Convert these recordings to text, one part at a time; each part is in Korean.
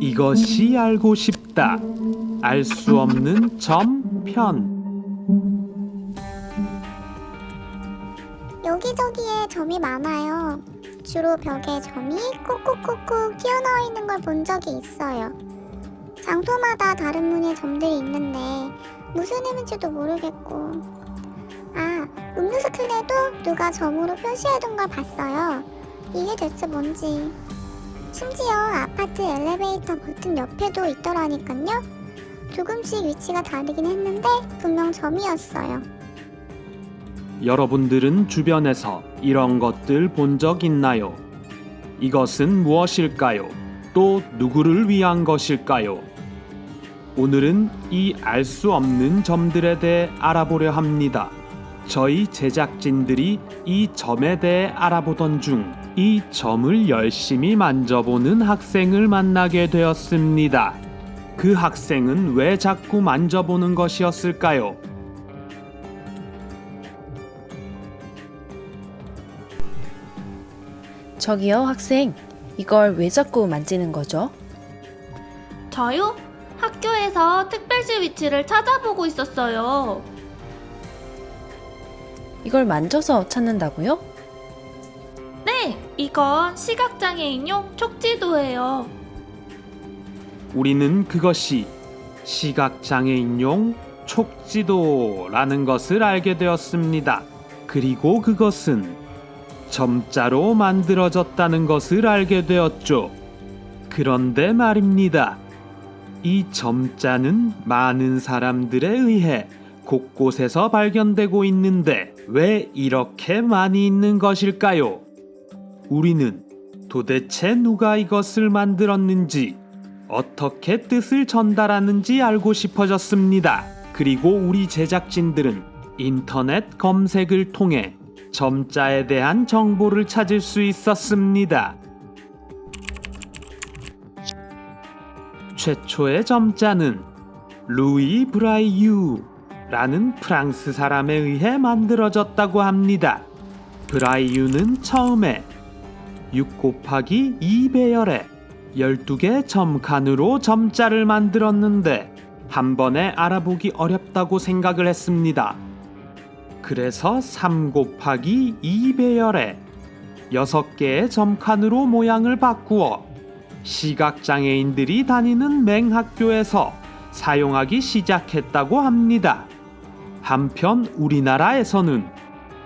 이것이 알고 싶다. 알 수 없는 점편. 여기저기에 점이 많아요. 주로 벽에 점이 콕콕콕콕 튀어나와 있는 걸 본 적이 있어요. 장소마다 다른 무늬의 점들이 있는데 무슨 의미인지도 모르겠고 아 음료수 캔에도 누가 점으로 표시해둔 걸 봤어요. 이게 대체 뭔지 심지어 아파트 엘리베이터 버튼 옆에도 있더라니깐요. 조금씩 위치가 다르긴 했는데 분명 점이었어요. 여러분들은 주변에서 이런 것들 본 적 있나요? 이것은 무엇일까요? 또 누구를 위한 것일까요? 오늘은 이 알 수 없는 점들에 대해 알아보려 합니다. 저희 제작진들이 이 점에 대해 알아보던 중 이 점을 열심히 만져보는 학생을 만나게 되었습니다. 그 학생은 왜 자꾸 만져보는 것이었을까요? 저기요, 학생. 이걸 왜 자꾸 만지는 거죠? 저요? 학교에서 특별시 위치를 찾아보고 있었어요. 이걸 만져서 찾는다고요? 네, 이건 시각장애인용 촉지도예요. 우리는 그것이 시각장애인용 촉지도라는 것을 알게 되었습니다. 그리고 그것은 점자로 만들어졌다는 것을 알게 되었죠. 그런데 말입니다. 이 점자는 많은 사람들에 의해 곳곳에서 발견되고 있는데 왜 이렇게 많이 있는 것일까요? 우리는 도대체 누가 이것을 만들었는지 어떻게 뜻을 전달하는지 알고 싶어졌습니다. 그리고 우리 제작진들은 인터넷 검색을 통해 점자에 대한 정보를 찾을 수 있었습니다. 최초의 점자는 루이 브라이유 라는 프랑스 사람에 의해 만들어졌다고 합니다. 브라이유는 처음에 6 곱하기 2배열에 12개 점칸으로 점자를 만들었는데 한 번에 알아보기 어렵다고 생각을 했습니다. 그래서 3 곱하기 2배열에 6개의 점칸으로 모양을 바꾸어 시각장애인들이 다니는 맹학교에서 사용하기 시작했다고 합니다. 한편 우리나라에서는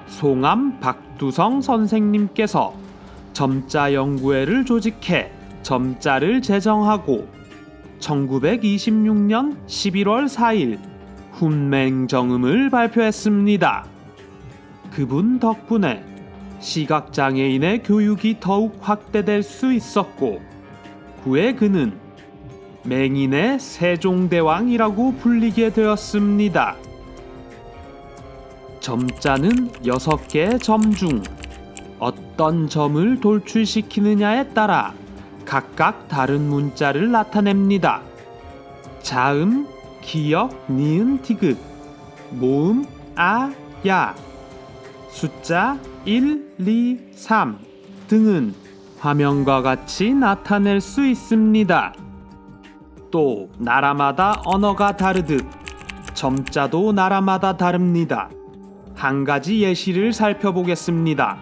송암 박두성 선생님께서 점자 연구회를 조직해 점자를 제정하고 1926년 11월 4일 훈맹정음을 발표했습니다. 그분 덕분에 시각장애인의 교육이 더욱 확대될 수 있었고 후에 그는 맹인의 세종대왕이라고 불리게 되었습니다. 점자는 6개의 점 중 어떤 점을 돌출시키느냐에 따라 각각 다른 문자를 나타냅니다. 자음, 기역, 니은, 디귿, 모음, 아, 야, 숫자 1, 2, 3 등은 화면과 같이 나타낼 수 있습니다. 또 나라마다 언어가 다르듯 점자도 나라마다 다릅니다. 한 가지 예시를 살펴보겠습니다.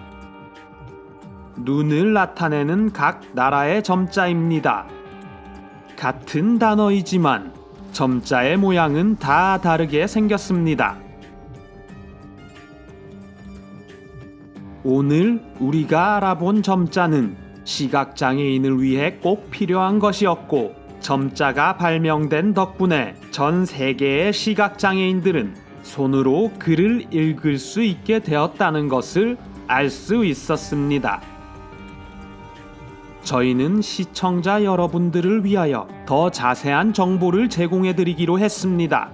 눈을 나타내는 각 나라의 점자입니다. 같은 단어이지만 점자의 모양은 다 다르게 생겼습니다. 오늘 우리가 알아본 점자는 시각장애인을 위해 꼭 필요한 것이었고, 점자가 발명된 덕분에 전 세계의 시각장애인들은 손으로 글을 읽을 수 있게 되었다는 것을 알 수 있었습니다. 저희는 시청자 여러분들을 위하여 더 자세한 정보를 제공해 드리기로 했습니다.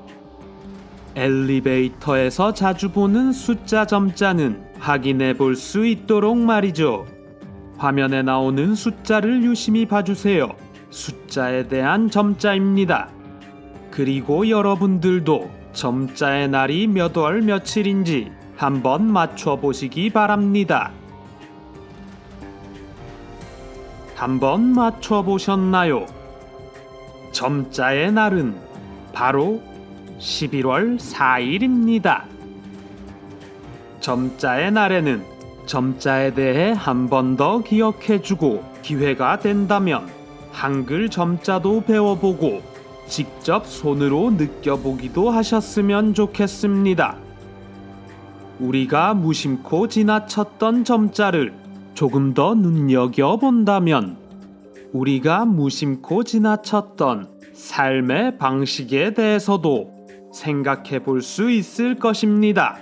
엘리베이터에서 자주 보는 숫자 점자는 확인해 볼 수 있도록 말이죠. 화면에 나오는 숫자를 유심히 봐주세요. 숫자에 대한 점자입니다. 그리고 여러분들도 점자의 날이 몇 월 며칠인지 한번 맞춰 보시기 바랍니다. 한번 맞춰 보셨나요? 점자의 날은 바로 11월 4일입니다. 점자의 날에는 점자에 대해 한 번 더 기억해 주고 기회가 된다면 한글 점자도 배워보고 직접 손으로 느껴보기도 하셨으면 좋겠습니다. 우리가 무심코 지나쳤던 점자를 조금 더 눈여겨본다면 우리가 무심코 지나쳤던 삶의 방식에 대해서도 생각해 볼 수 있을 것입니다.